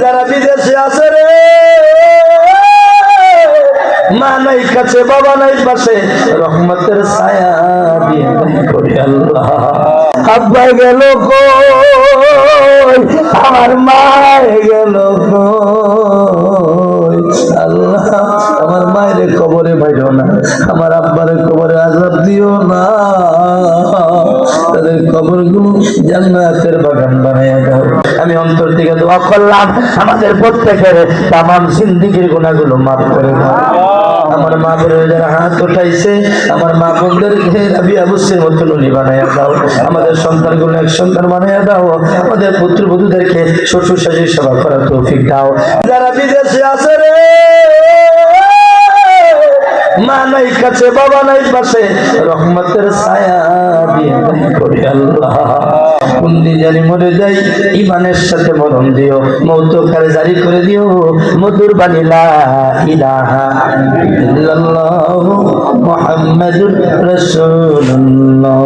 যারা বিদেশে আছে রে, মা নাই কাছে, বাবা নাই পাশে, রহমতের ছায়া দিয়ে করি আল্লাহ। আব্বা গেল কই? আমার মা গেল কই? আল্লাহ, আমার মায়ের কবরে বাইরো না, আমার আব্বারে কবরে আজাব দিও না। জান্নাতের বাগান বানাইয়া দাও। আমি অন্তর থেকে দোয়া করলাম আমাদের প্রত্যেকের তামাম জিন্দিগির গুণাগুলো মাফ করে দাও। আমার মা বোনের যারা হাত উঠাইছে আমার মা বোনদেরকে রবি আবুসের মতো নলি বানাইয়া দাও। আমাদের সন্তানগুলো এক সন্তান বানাইয়া দাও। আমাদের পুত্র বধূদেরকে শ্বশুর শাশুড়ি সেবা করার তৌফিক দাও। যারা বিদেশে আছে রে মা নাই কাছে বাবা নাই পাশে রহমতের ছায়া। দিয়ে করি আল্লাহ। কুন্দি সাথে মরণ দিও মৌতকারে জারি করে দিও মধুর বানিলা ইলাহা ইল্লাল্লাহ মুহাম্মাদুর রাসূলুল্লাহ